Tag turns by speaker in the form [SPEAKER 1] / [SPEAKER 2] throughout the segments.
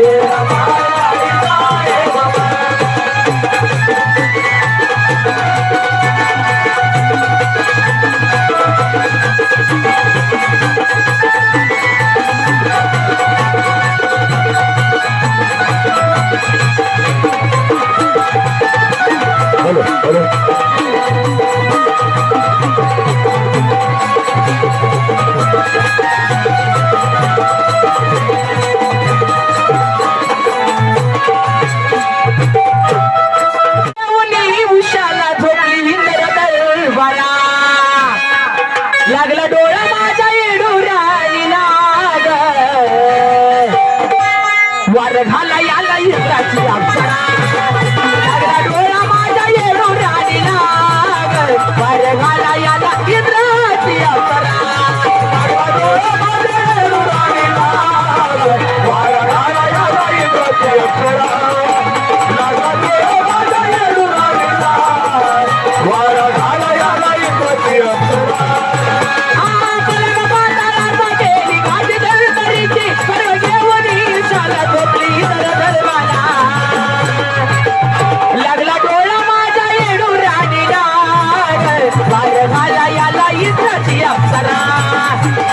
[SPEAKER 1] Yeah.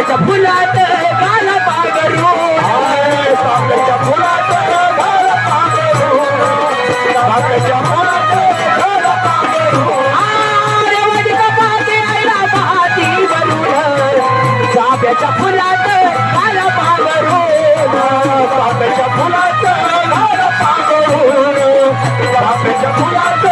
[SPEAKER 1] साखरेच्या फुलात गाला पागरू. साखरेच्या फुलात गाला पागरू. साखरेच्या फुलात गाला पागरू. आरे वडिका पाती आईला पाती वरुण. साखरेच्या फुलात गाला पागरू. फुलात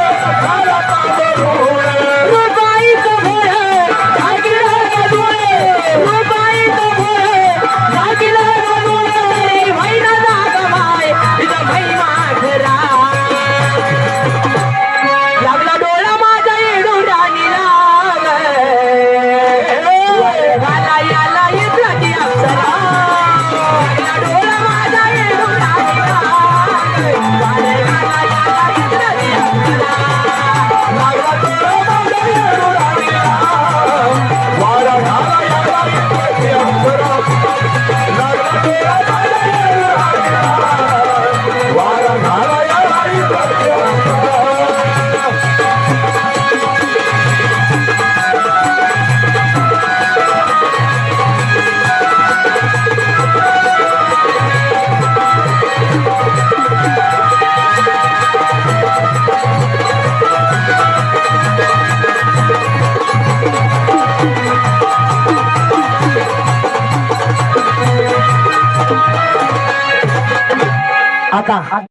[SPEAKER 1] I,